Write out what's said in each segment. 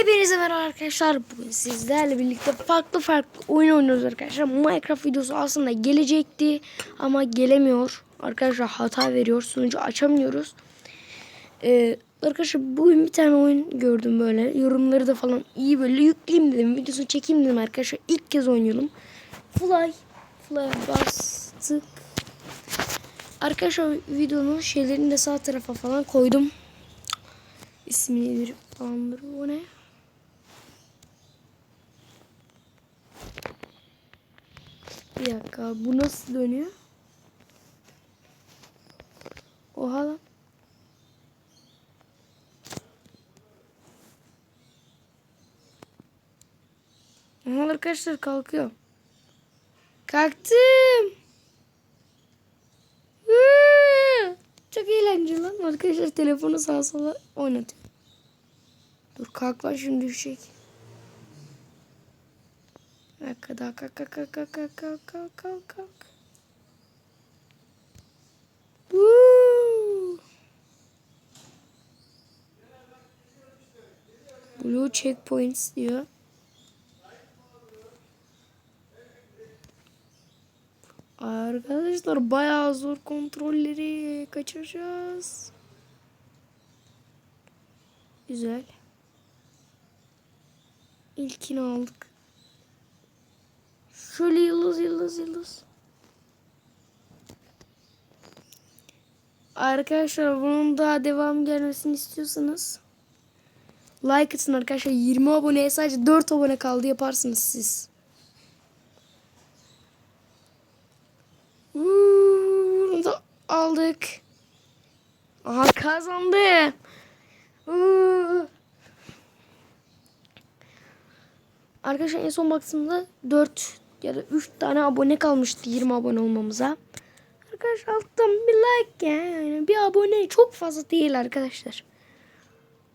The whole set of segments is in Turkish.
Hepinize merhaba arkadaşlar. Bugün sizlerle birlikte farklı farklı oyun oynuyoruz arkadaşlar. Minecraft videosu aslında gelecekti ama gelemiyor. Arkadaşlar hata veriyor. Sunucu açamıyoruz. Ee, arkadaşlar bugün bir tane oyun gördüm böyle. Yorumları da falan iyi böyle yükleyeyim dedim. Videosunu çekeyim dedim arkadaşlar. İlk kez oynayalım. Fly. Fly bastık. Arkadaşlar videonun şeylerini de sağ tarafa falan koydum. İsmini bir falandır. Bu ne? Bir dakika. Bu nasıl dönüyor? Oha lan. Aha arkadaşlar kalkıyor. Kalktım. Çok eğlenceli lan. Arkadaşlar telefonu sağa sola oynatıyor. Dur kalk lan şimdi düşecek. Dakika daha kalk kalk kalk kalk kalk kalk kalk kalk kalk. Blue checkpoints diyor. Arkadaşlar bayağı zor kontrolleri kaçıracağız. Güzel. İlkini aldık. Şöyle yıldız yıldız yıldız. Arkadaşlar bunun daha devam gelmesini istiyorsanız like atın arkadaşlar. 20 aboneye sadece 4 abone kaldı yaparsınız siz. Bunu da aldık. Aha kazandı. Arkadaşlar en son baktığımda 4 ya da 3 tane abone kalmıştı 20 abone olmamıza. Arkadaşlar alttan bir like ya. Yani bir abone çok fazla değil arkadaşlar.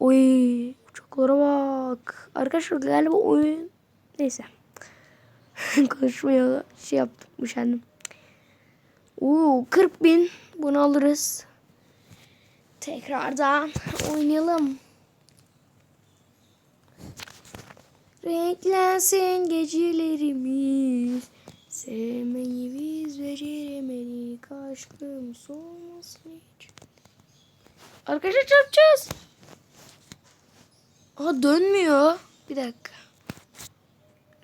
Oy uçaklara bak. Arkadaşlar galiba oyun neyse. Konuşmaya şey yaptım üşendim. Oo 40 bin bunu alırız. Tekrardan oynayalım. Renklensin gecelerimiz. Sevmeyi biz beceremedik. Aşkım soğumasın hiç. Arkadaşlar çarpacağız. Aha dönmüyor. Bir dakika.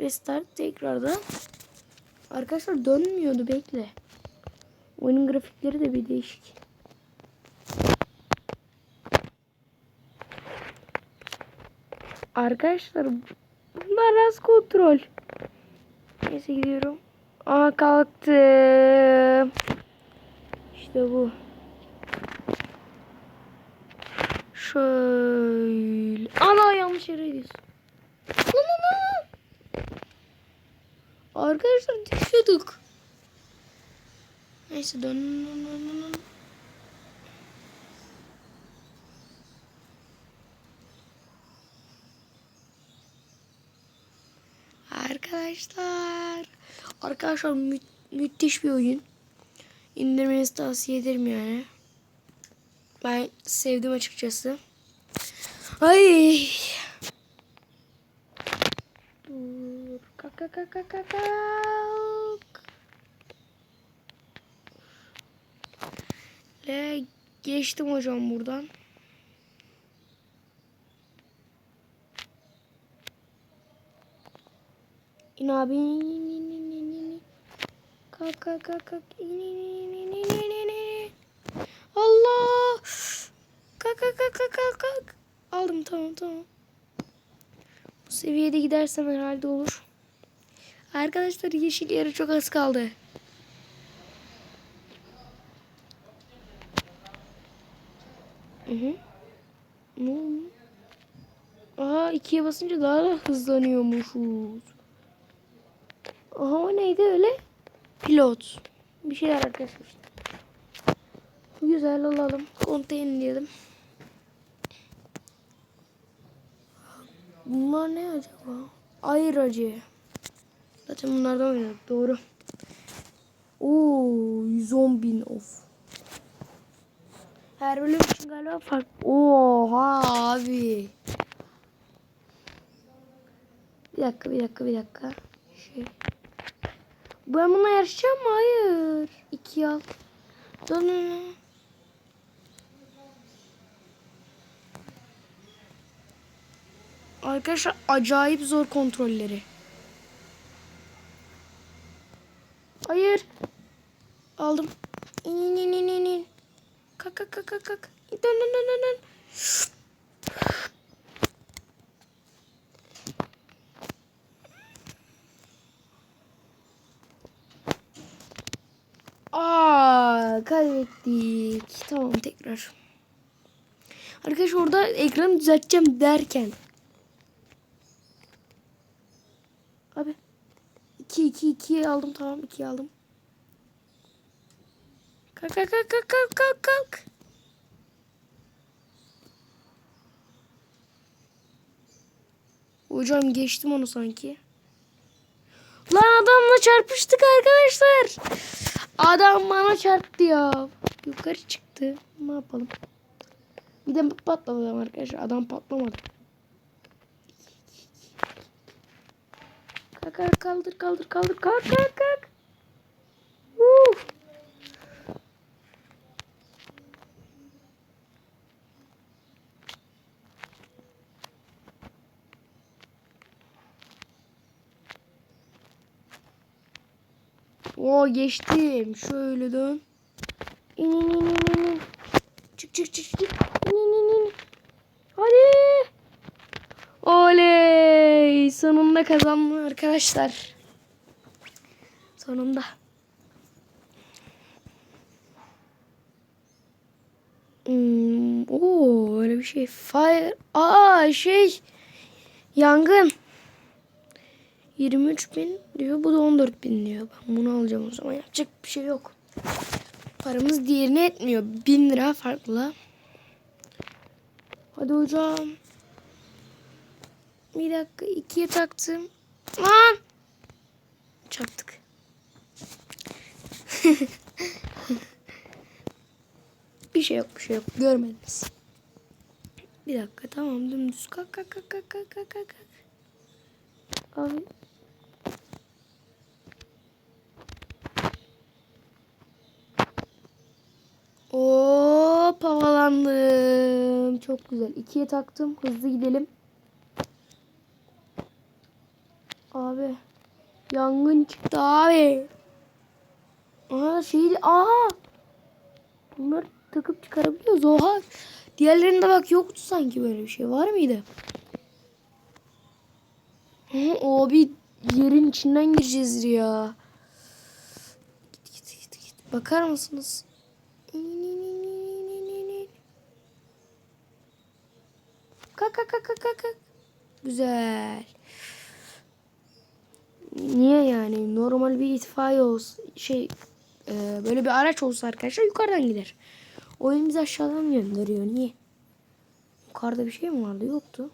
Restart tekrardan. Arkadaşlar dönmüyordu bekle. Oyunun grafikleri de bir değişik. Arkadaşlar bunlar az kontrol. Neyse gidiyorum. Aa kalktım. İşte bu. Şöyle. Ana yanlış yere gidiyorsun. Lan ana. Arkadaşlar düşüyorduk. Neyse dön. dön, dön, dön, dön. Arkadaşlar. Arkadaşlar mü müthiş bir oyun. İndirmenizi tavsiye ederim yani. Ben sevdim açıkçası. Ay. Dur. Kalk kalk kalk kalk kalk. Le geçtim hocam buradan. Metin abi. Kalk kalk kalk kalk. Allah. Kalk kalk kalk kalk kalk. Aldım tamam tamam. Bu seviyede gidersem herhalde olur. Arkadaşlar yeşil yarı çok az kaldı. Hı hı. Ne? Aa ikiye basınca daha da hızlanıyormuşuz. Aha o neydi öyle? Pilot. Bir şeyler arkadaşlar. Güzel alalım. Konteynerleyelim. Bunlar ne acaba? Ayır acı. Zaten bunlardan oynadık. Doğru. Oo, 110 bin of. Her bölüm için galiba farklı. Oha abi. Bir dakika bir dakika bir dakika. Şey. Ben bununla yarışacağım mı? Hayır. İki al. Dön dön, dön. Arkadaşlar acayip zor kontrolleri. Hayır. Aldım. İn in in in in kalk kalk kalk kalk. Dön dön dön dön dön. Aa, kaybettik. Tamam tekrar. Arkadaş orada ekranı düzelteceğim derken. Abi. 2 2 2 aldım tamam 2 aldım. Kalk kalk kalk kalk kalk kalk kalk. Hocam geçtim onu sanki. Lan adamla çarpıştık arkadaşlar. Adam bana çarptı ya. Yukarı çıktı. Ne yapalım? Bir de patladı adam arkadaşlar. Adam patlamadı. Kalk kaldır kaldır kaldır kalk kalk kalk. Uf. Oo geçtim. Şöyle dön. İn in in in in. Çık çık çık çık. İn in in in. Hadi. Oley. Sonunda kazandım arkadaşlar. Sonunda. Hmm, oo öyle bir şey. Fire. Aa şey. Yangın. 23 bin diyor. Bu da 14 bin diyor. Ben bunu alacağım o zaman. Yapacak bir şey yok. Paramız diğerine etmiyor. 1000 lira farklı. Hadi hocam. Bir dakika. ikiye taktım. Lan. Çarptık. bir şey yok bir şey yok. Görmediniz. Bir dakika tamam dümdüz. Kalk kalk kalk kalk kalk kalk kalk. Abi Hop havalandım. Çok güzel. İkiye taktım. Hızlı gidelim. Abi. Yangın çıktı abi. Aa şey Aa. Bunlar takıp çıkarabiliyoruz. Oha. Diğerlerinde bak yoktu sanki böyle bir şey. Var mıydı? Hı, abi yerin içinden gireceğiz ya. Git git git git. Bakar mısınız? Kalk kalk kalk kalk kalk. Güzel. Niye yani? Normal bir itfaiye olsa şey e, böyle bir araç olsa arkadaşlar yukarıdan gider. Oyun bizi aşağıdan gönderiyor. Niye? Yukarıda bir şey mi vardı? Yoktu.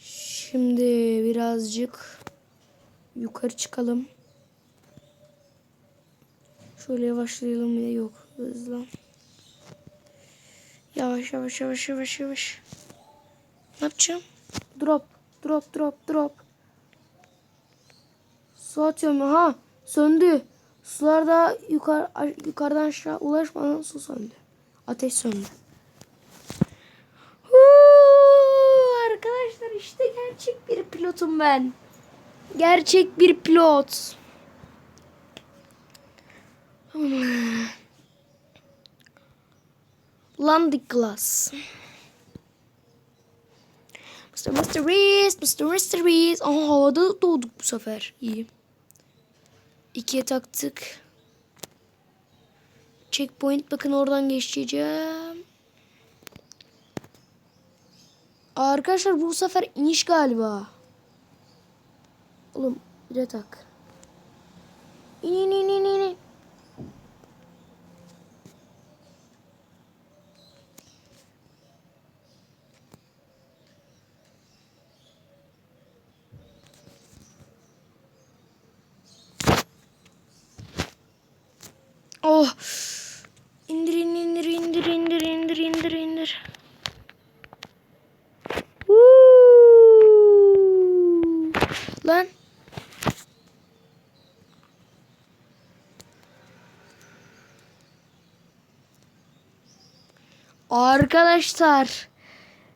Şimdi birazcık yukarı çıkalım. Şöyle yavaşlayalım bir de yok. Hızlan. Yavaş yavaş yavaş yavaş yavaş. Ne yapacağım? Drop. Drop drop drop. Su atıyorum. Ha söndü. Sular da yukarı, yukarıdan aşağı ulaşmadan su söndü. Ateş söndü. Huu, arkadaşlar işte gerçek bir pilotum ben. Gerçek bir pilot. Landing glass. Mr. Reese, Mr. Reese. Aha havada doğduk bu sefer. İyi. İkiye taktık. Checkpoint bakın oradan geçeceğim. Arkadaşlar bu sefer iniş galiba. Oğlum bir de tak. İn in in in. Arkadaşlar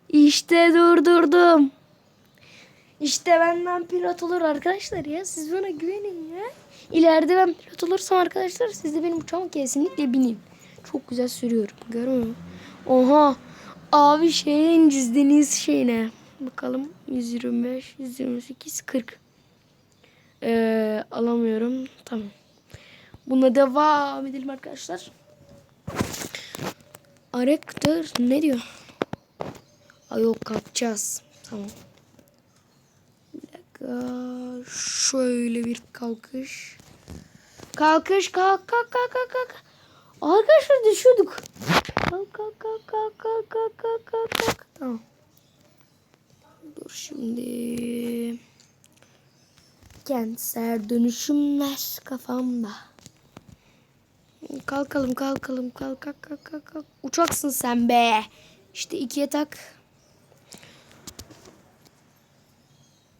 işte durdurdum. İşte benden pilot olur arkadaşlar ya. Siz bana güvenin ya. İleride ben pilot olursam arkadaşlar siz de benim uçağıma kesinlikle binin. Çok güzel sürüyorum. Görüyor musun? Oha. Abi şeye ineceğiz deniz şeyine. Bakalım 125, 128, 40. Ee, alamıyorum. Tamam. Buna devam edelim arkadaşlar. Arektör ne diyor? Ay yok kalkacağız. Tamam. Bir. Şöyle bir kalkış. Kalkış kalk kalk kalk kalk kalk. Arkadaşlar düşüyorduk. Kalk kalk kalk kalk kalk kalk kalk kalk kalk. Tamam. Dur şimdi. Kentsel dönüşümler kafamda. Kalkalım kalkalım kalk kalk kalk kalk kalk. Uçaksın sen be. İşte ikiye tak.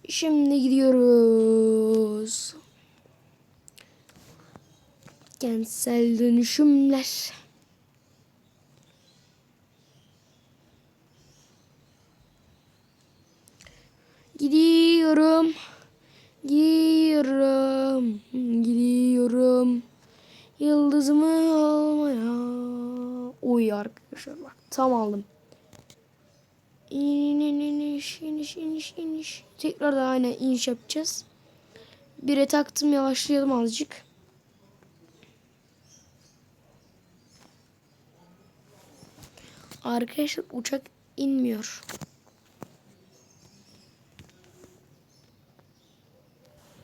Şimdi gidiyoruz. Kentsel dönüşümler. Gidiyorum. Gidiyorum. Yıldızımı almaya. Uy arkadaşlar bak tam aldım. İn, in, iniş, iniş, iniş, iniş. Tekrar da aynı iniş yapacağız. Bire taktım yavaşlayalım azıcık. Arkadaşlar uçak inmiyor.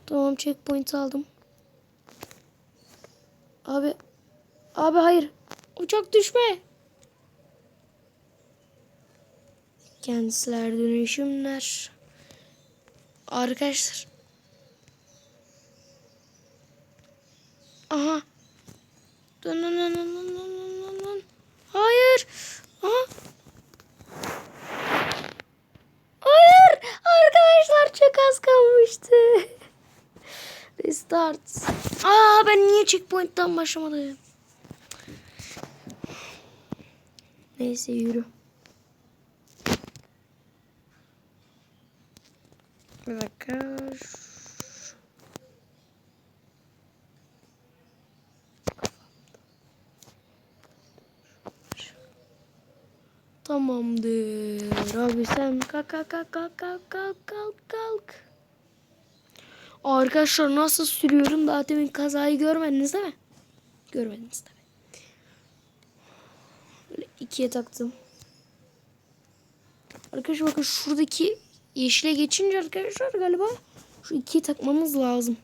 Tamam checkpoint aldım. Abi. Abi hayır. Uçak düşme. Kentsler dönüşümler. Arkadaşlar. Aha. Dön dön dön dön dön dön dön. Hayır. Aha. Hayır. Arkadaşlar çok az kalmıştı. Restart. Aa ben niye checkpoint'ten başlamadım? Neyse yürü. Bir dakika. Tamamdır. Abi sen kalk kalk kalk kalk kalk kalk kalk kalk. Arkadaşlar nasıl sürüyorum daha demin kazayı görmediniz değil mi? Görmediniz tabii. İkiye taktım. Arkadaşlar bakın şuradaki yeşile geçince arkadaşlar galiba şu ikiye takmamız lazım.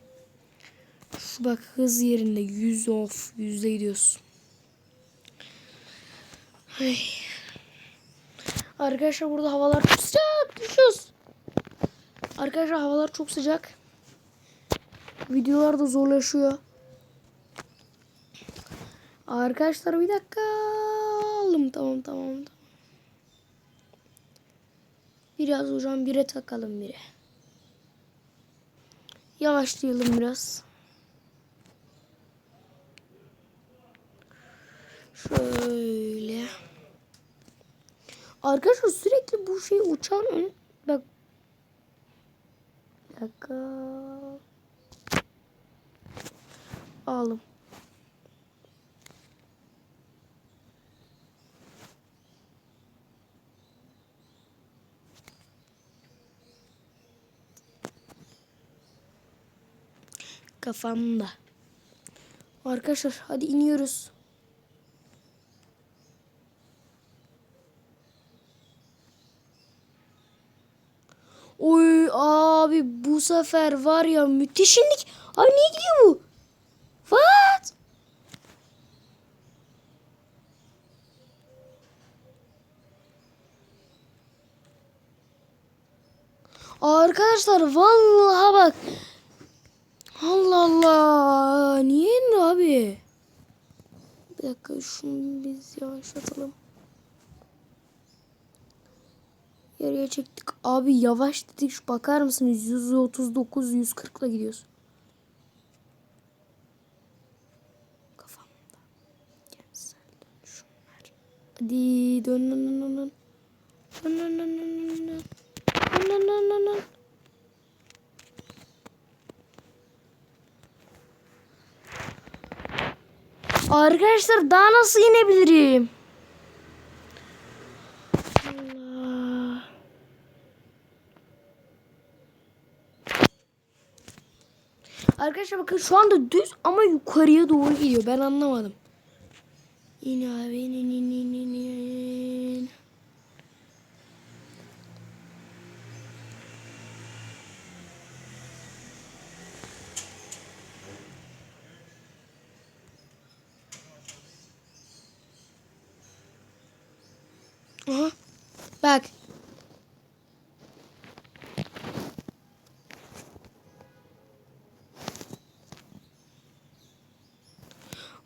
Şu bak hız yerinde yüz of yüzde gidiyorsun. Ay. Arkadaşlar burada havalar çok sıcak. Düşüyoruz. Arkadaşlar havalar çok sıcak. Videolar da zorlaşıyor. Arkadaşlar bir dakika. Aldım tamam tamam tamam. Biraz hocam bire takalım bire. Yavaşlayalım biraz. Şöyle. Arkadaşlar sürekli bu şey uçan ön... Bak. Bir dakika. Alım. Kafamda. Arkadaşlar hadi iniyoruz. Oy abi bu sefer var ya müthiş indik. Abi niye gidiyor bu? What? Arkadaşlar vallahi bak. Allah Allah. Niye indi abi? Bir dakika şunu biz yavaşlatalım. Geriye çektik. Abi yavaş dedik. Şu bakar mısınız? 139 140 ile gidiyoruz. Kafamda. Gelsel dönüşümler. Hadi dön dön dön dön. Dön dön dön dön dön dön. Dön dön dön dön Arkadaşlar daha nasıl inebilirim? Arkadaşlar bakın şu anda düz ama yukarıya doğru gidiyor. Ben anlamadım. İn abi in in in in in Aha. Bak.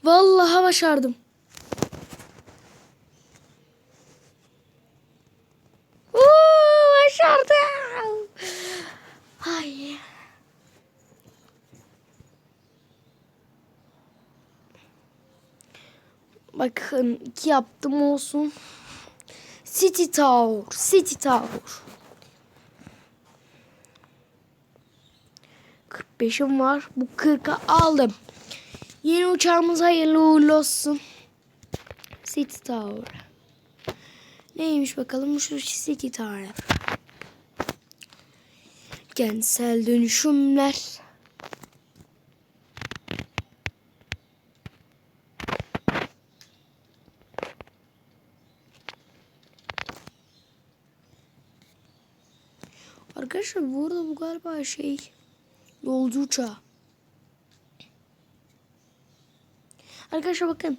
Vallahi başardım. Başardım. Ay. Bakın iki yaptım olsun. City Tower, City Tower. 45'im var. Bu 40'a aldım. Yeni uçağımız hayırlı uğurlu olsun. City Tower. Neymiş bakalım şu City Tower. Kentsel dönüşümler. Arkadaşlar bu arada bu galiba şey yolcu uçağı. Arkadaşlar bakın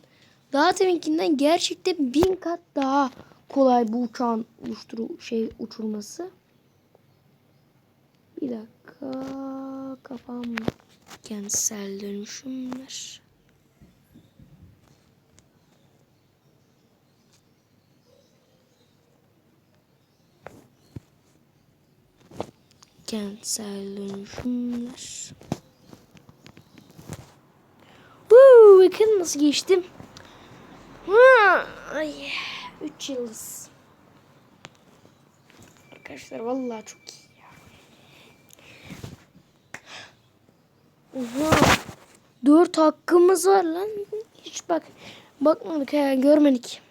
daha teminkinden gerçekten bin kat daha kolay bu uçağın uçturu şey uçurması. Bir dakika kafam kentsel dönüşümler. Kentsel dönüşümler. Woo, bakın nasıl geçtim. Ha, ay, 3 yıldız. Arkadaşlar vallahi çok iyi ya. Oha. 4 hakkımız var lan. Hiç bak bakmadık ha görmedik.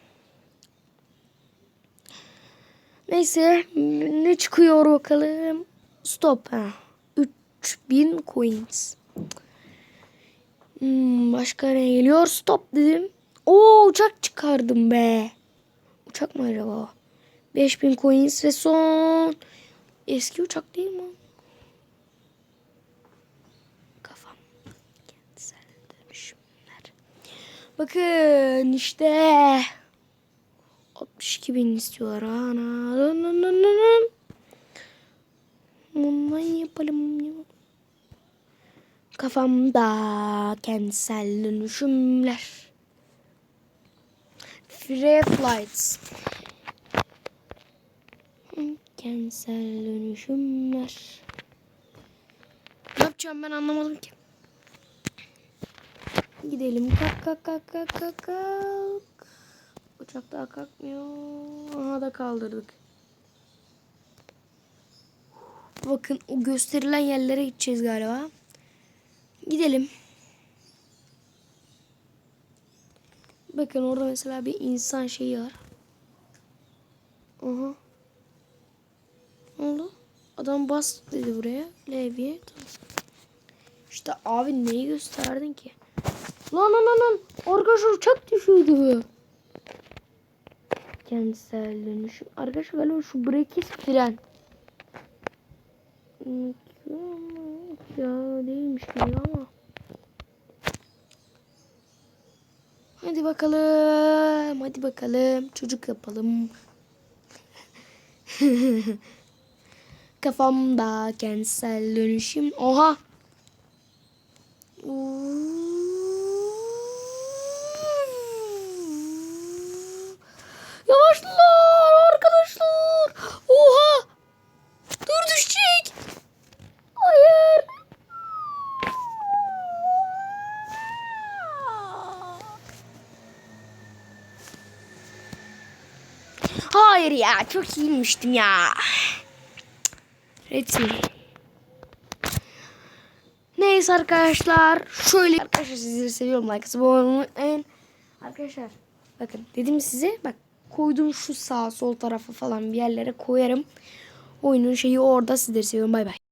Neyse ne çıkıyor bakalım. Stop ha. 3000 coins. Hmm, başka ne geliyor? Stop dedim. Oo uçak çıkardım be. Uçak mı acaba? 5000 coins ve son. Eski uçak değil mi? Kafam. Kentsel dönüşümler. Bakın işte. 62 bin istiyorlar. Ana. Bundan yapalım. Kafamda kentsel dönüşümler. Free flights. Kentsel dönüşümler. Ne yapacağım ben anlamadım ki. Gidelim kalk kalk kalk kalk kalk. Uçak daha kalkmıyor. Aha da kaldırdık. Bakın o gösterilen yerlere gideceğiz galiba. Gidelim. Bakın orada mesela bir insan şeyi var. Aha. Ne oldu? Adam bas dedi buraya. Levye. İşte abi neyi gösterdin ki? Lan lan lan lan. Arkadaşlar uçak düşüyordu. Kentsel dönüşüm. Arkadaşlar galiba şu brekis fren. Ya değilmiş gibi ama. Hadi bakalım. Hadi bakalım. Çocuk yapalım. Kafamda kentsel dönüşüm. Oha. Yavaşlar arkadaşlar. Oha Hayır ya çok iyiymiştim ya. Retim. Neyse arkadaşlar. Şöyle arkadaşlar sizleri seviyorum. Like abone olmayı. Arkadaşlar bakın dedim size bak koydum şu sağ sol tarafa falan bir yerlere koyarım. Oyunun şeyi orada sizleri seviyorum. Bay bay.